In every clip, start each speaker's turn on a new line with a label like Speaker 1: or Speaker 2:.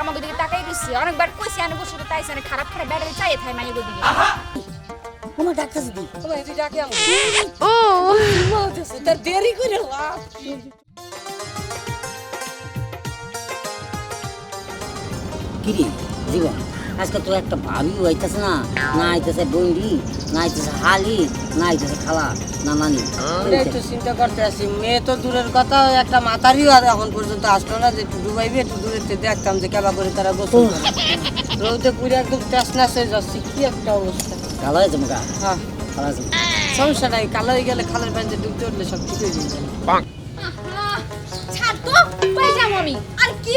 Speaker 1: আমাকে দিকে তাকাই দিছি। অনেকবার কইছি আমি বসে তো তাইছে না খারাপ খারাপ ব্যাটারি চাই থাই মানে দিকে।
Speaker 2: আমার ডাক্তার দি
Speaker 3: তোমার এই ডাকে আমি
Speaker 1: ও।
Speaker 3: তার দেরি করে লাভ
Speaker 2: কিরে জীবন? আজকে তোর একটা ভাবি হইতেছে না না আইতেছে বন্ডি না আইতেছে হালি না আইতেছে খালা না নানি।
Speaker 3: একটু তো চিন্তা করতে আসি মেয়ে তো দূরের কথা একটা মাথারিও আর এখন পর্যন্ত আসলো না যে একটু ডুবাইবে একটু দূরের থেকে দেখতাম যে কেবা করে তারা গোসল রোদে পুরো একদম টেসনাস হয়ে যাচ্ছে কি একটা অবস্থা।
Speaker 2: খালা হয়েছে মুখা
Speaker 3: হ্যাঁ।
Speaker 2: হয়েছে
Speaker 3: সমস্যা নাই কালো হয়ে গেলে খালের পানিতে ডুবতে উঠলে সব ঠিক হয়ে যাবে।
Speaker 1: ছাড় তো কই যাব আমি। আর কি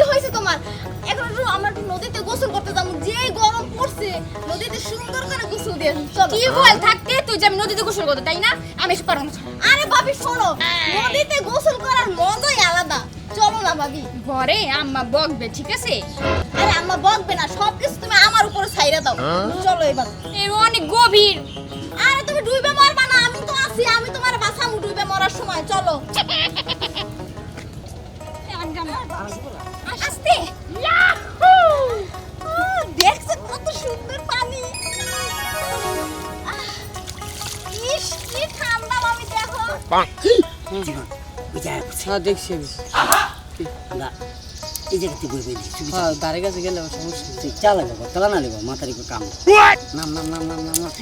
Speaker 1: তোমার এখন আমরা একটু নদীতে গোসল করতে যাব। যে গরম পড়ছে নদীতে সুন্দর করে গোসল দিয়ে চলো। কি বল থাকতে তুই যে আমি নদীতে গোসল করতে তাই না? আমি এসে পারব না আরে ভাবি শোনো নদীতে গোসল করার মজাই আলাদা। চলো না ভাবি। ঘরে আম্মা বকবে ঠিক আছে? আরে আম্মা বকবে না সব কিছু তুমি আমার উপরে ছাইরা দাও। চলো এবার। এর অনেক গভীর। আরে তুমি ডুবে মরবা না আমি তো আছি আমি তোমার বাঁচামু ডুবে মরার সময়। চলো।
Speaker 2: জীবন বুঝায় বুঝছে
Speaker 3: হ্যাঁ দেখছি আমি
Speaker 2: আমরা এই জায়গাতে বই বই দিই
Speaker 3: হ্যাঁ ধারে কাছে গেলে সমস্যা নেই।
Speaker 2: তুই চালা যাব চালা না লিব মাথার একটু কাম নাম নাম নাম নাম নাম নাম।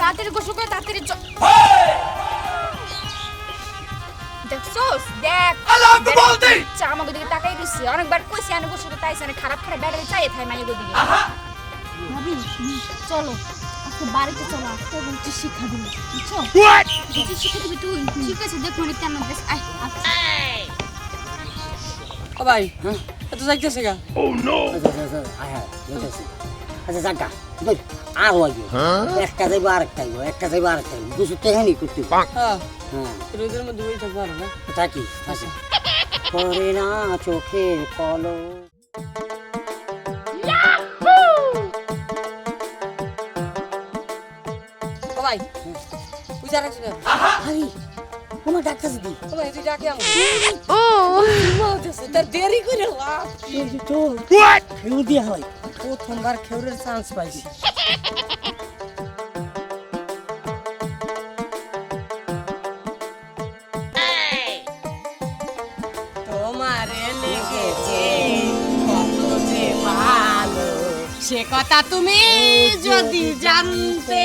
Speaker 1: তাড়াতাড়ি গোসল করে তাড়াতাড়ি দেখছোস? দেখ। আমাকে দিকে তাকাই দিচ্ছে অনেকবার কইছি আনে বসে তো তাইছে খারাপ খারাপ ব্যাটারি চাই থাই মানে দিকে। চলো। আজকে বাড়িতে চলো আজকে বলছি শিক্ষা দিবি বুঝছ? কিছু শিক্ষা দিবি তুই? ঠিক আছে দেখ মনে কেন বেশ আয়
Speaker 3: ও ভাই
Speaker 2: হ্যাঁ?
Speaker 3: এত যাইতেছে গা।
Speaker 2: আচ্ছা আচ্ছা আচ্ছা আয় আচ্ছা আর হইব একটা যাইব আর একটা যাইব একটা যাইব আর একটা যাইব দুশো টেহানি করতে
Speaker 3: হ্যাঁ
Speaker 2: হ্যাঁ।
Speaker 3: রোদের মধ্যে বই থাকব আরও না?
Speaker 2: থাকি আচ্ছা পরে না চোখের কলো
Speaker 3: বুঝা রাখছি না
Speaker 2: আরে আমার ডাক্তার দি।
Speaker 3: ও ভাই তুই ডাকে আমি ও। তার দেরি করে লাভ
Speaker 2: চল। খেউ দিয়া হয়।
Speaker 3: প্রথমবার খেউরের চান্স পাইছি। তোমারে লেগেছে কত যে ভালো সে কথা তুমি যদি জানতে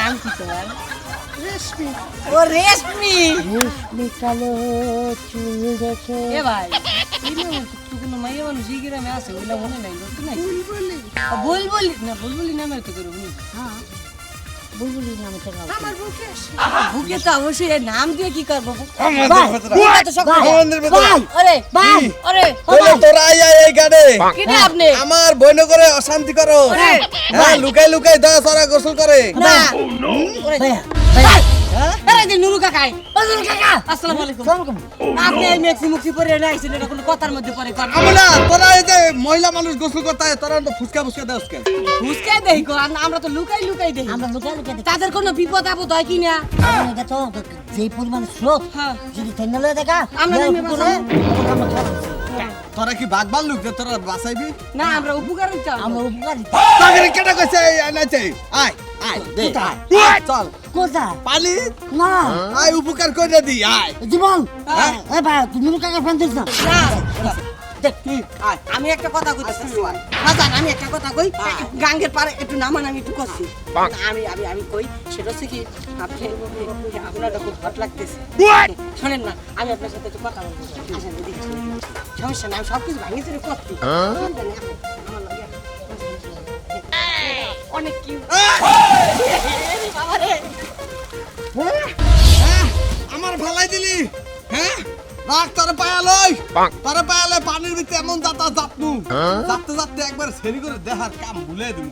Speaker 3: নাম কি তোমার রেশমি। ও রেশমি।
Speaker 2: রেশমি কালো চুল দেখে
Speaker 3: এ ভাই কোনো মাইয়া মানুষ এই গ্রামে আছে ওইলা মনে নাই। নতুন বুলবুলি। না বুলবুলি নামের তো করব
Speaker 2: হ্যাঁ। বুঝলি নামে আমি আমার
Speaker 3: বুকে তো অবশ্যই এর নাম দিয়ে কি করব?
Speaker 2: ভাই
Speaker 3: বুকে
Speaker 2: ভাই
Speaker 3: আরে
Speaker 2: ভাই
Speaker 3: আরে
Speaker 4: তোরা আই আই এই গাড়ে
Speaker 3: কি আপনি?
Speaker 4: আমার বইন করে অশান্তি করো। হ্যাঁ লুকাই লুকাই দা সারা গোসল করে।
Speaker 3: না আরে যে নুরু কাকাই
Speaker 2: ওজন কাকা!
Speaker 3: আসসালামু আলাইকুম।
Speaker 2: সালাম
Speaker 3: আপনি এই মেক্সি মুক্সি পরে নাইছেন এটা কোনো কথার মধ্যে পরে কর।
Speaker 4: আমলা তোরা এই যে মহিলা মানুষ গোসল করতে হয় তোরা তো ফুসকা ফুসকা দেওস কেন
Speaker 3: হুসকে দেই গো আমরা তো লুকাই লুকাই দেই।
Speaker 2: আমরা লুকা লুকা দেখি
Speaker 3: তাদের কোনো বিপদ আপদ হয় কি না
Speaker 2: কারণ এটা তো যে পরিমাণ স্রোত
Speaker 3: হ্যাঁ।
Speaker 2: যদি দেখা
Speaker 3: আমরা নেমে।
Speaker 4: তোরা কি বাঘ বাল্লুক যে তোরা বাঁচাইবি?
Speaker 3: না আমরা উপকার হইতে হবে।
Speaker 2: আমরা উপকার
Speaker 4: তাগরে কেটা কইছে আনাইছে আয় আয় দে? চল।
Speaker 2: কোথায়?
Speaker 4: পালি?
Speaker 2: না।
Speaker 4: আয় উপকার করে দি আয়।
Speaker 2: জীবন।
Speaker 4: হ্যাঁ?
Speaker 2: এ ভাই তুমি কাকে ফোন দিস না
Speaker 3: না।
Speaker 4: দেখ তুই আয়।
Speaker 3: আমি একটা কথা হাজান আমি একটা কথা কই। গাঙ্গের পারে একটু নামান আমি একটু করছি। আমি আমি আমি কই সেটা হচ্ছে কি আপনি আপনার খুব হট লাগতেছে। শোনেন না আমি আপনার সাথে একটু কথা বলব আসেন সমস্যা না আমি সব কিছু ভাঙিয়ে চুরে করছি আমার অনেক
Speaker 4: আমার ভালাই দিলি হ্যাঁ? রাখ তার পায়া লই। তার পায়া লই পানির ভিতরে এমন যাতা জাপনু জাপতে জাপতে একবার সেরি করে দেহার কাম ভুলে দিবি